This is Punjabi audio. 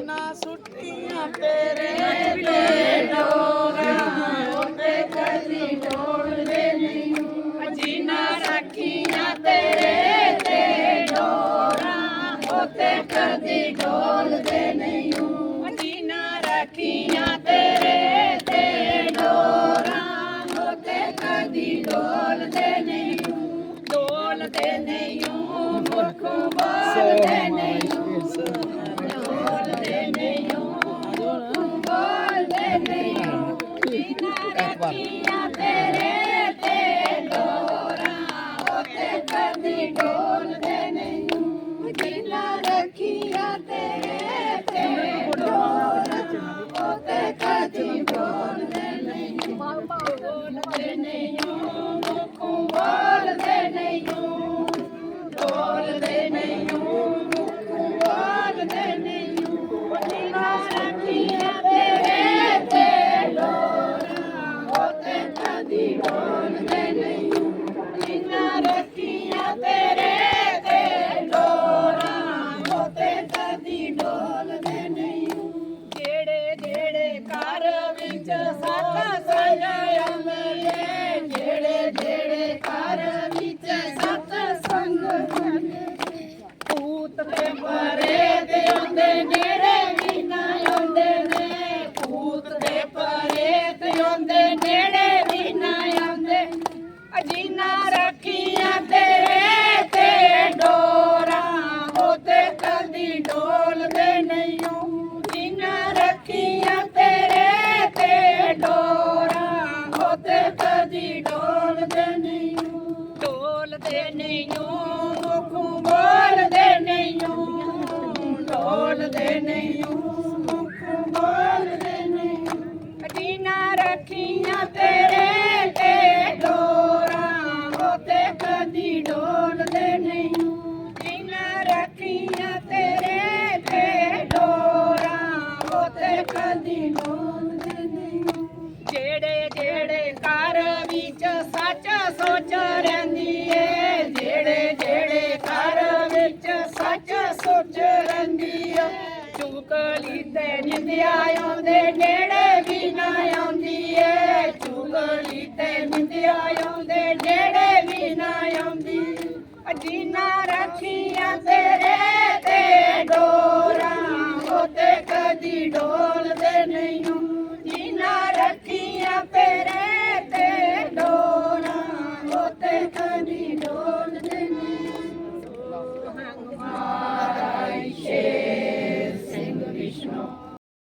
ਜਿਨ੍ਹਾਂ ਸੁੱਟੀਆਂ ਤੇਰੇ ਤੇ ਡੋਰਾਂ ਉੱਤੇ ਕਦੀ ਡੋਲਦੇ ਨਹੀਂ ਜਿਨ੍ਹਾਂ ਰੱਖੀਆਂ ਤੇਰੇ ਤੇ ਡੋਰਾਂ ਉੱਤੇ ਕਦੀ ਡੋਲਦੇ ਨਹੀਂ ਜਿਨ੍ਹਾਂ ਰੱਖੀਆਂ ਤੇਰੇ ਤੇ ਡੋਰਾਂ ਉੱਤੇ ਕਦੀ ਡੋਲਦੇ ਨਹੀਂ ਡੋਲਦੇ ਨਹੀਂ ਮੁੱਖ ਬੋਲਦੇ ਜਿਨ੍ਹਾਂ ਰੱਖੀਆਂ ਤੇਰੇ ਤੇ ਡੋਰਾਂ ਉੱਤੇ ਕਦੀ ਨਹੀਂ just ਡੋਲਦੇ ਨਹੀਂ ਮੁਖ ਬੋਲਦੇ ਨਹੀਂ ਡੋਲਦੇ ਨਹੀਂ ਮੁਖ ਬੋਲਦੇ ਨਹੀਂ ਅਜੀਨਾ ਰੱਖੀਆਂ ਤੇਰੇ ਤੇ ਡੋਰਾਂ ਉਹਤੇ ਕਦੀ ਡੋਲਦੇ ਨਹੀਂ ਜਿਨ੍ਹਾਂ ਰੱਖੀਆਂ ਤੇਰੇ ਤੇ ਡੋਰਾਂ ਉਹਤੇ ਕਦੀ ਡੋਲਦੇ ਨਹੀਂ ਜਿਹੜੇ ਜਿਹੜੇ ਘਰ ਵਿੱਚ ਸੱਚ ਸੋਚ ਰਹਿੰਦੀ ਸੋਚ ਰਹਿੰਦੀ ਆ ਚੁਗਲੀ ਤੇ ਨਿੰਦਿਆ ਆਉਂਦੇ, ਨੇੜੇ ਵੀ ਨਾ ਆਉਂਦੀ ਏ ਚੁਗਲੀ ਤੇ ਨਿੰਦਿਆ ਆਉਂਦੇ, ਨੇੜੇ ਵੀ ਨਾ ਆਉਂਦੀ। ਅਜੀਨਾ ਰੱਖੀਆਂ ਤੇਰੇ ਤੇ ਡੋਰਾਂ ਉਹਤੇ ਕਦੀ ਡੋਰ